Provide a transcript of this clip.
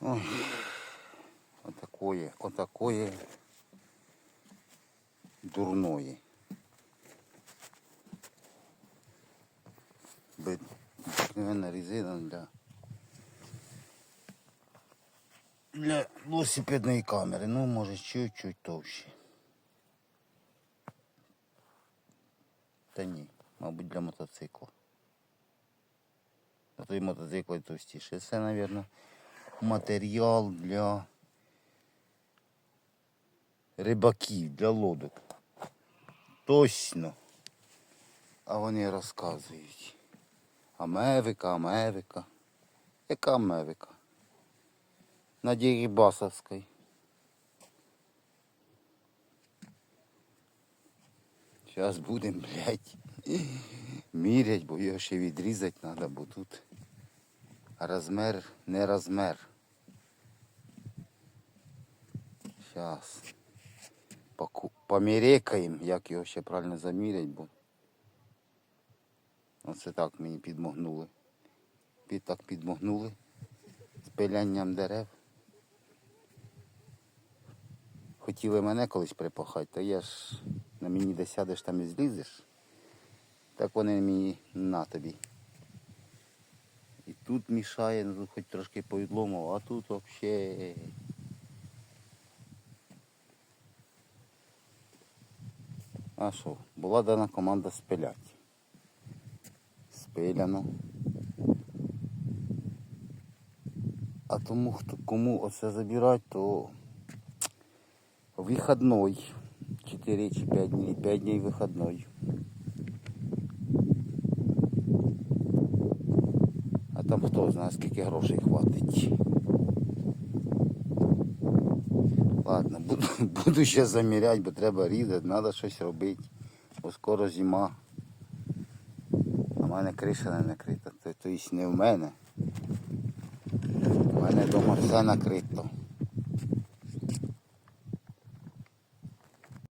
Ой, отакое, отакое дурное. Обыкновенна резина для, для велосипедної камери. Ну, може, чуть-чуть товще. Та ні, мабуть, для мотоцикла. А то і мотоцикл товстіше. Це, мабуть, матеріал для рибаків, для лодок. Точно. А вони розказують. Амевика, Амевика. Яка Амевика? На Дірібасовській. Зараз будемо, блядь, мірять, бо його ще відрізати треба, бо тут розмір не розмір. Зараз. Помірекаємо, як його ще правильно замірять, бо оце так мені підмогнули. Під так підмогнули з пилянням дерев. Хотіли мене колись припахати, та я ж на мені де сядеш там і злізеш. Так вони мені на тобі. І тут мішає, ну хоч трошки повідломав, а тут взагалі. А що, була дана команда спилять. Спиляно. А тому, хто кому оце забирати, то вихідний. 4 чи 5 днів, 5 днів вихідний. А там хто знає, скільки грошей хватить. Ладно, буду, буду ще заміряти, бо треба різати, треба щось робити. Бо скоро зима. А в мене криша не накрита. Тобто не в мене. У мене вдома все накрито.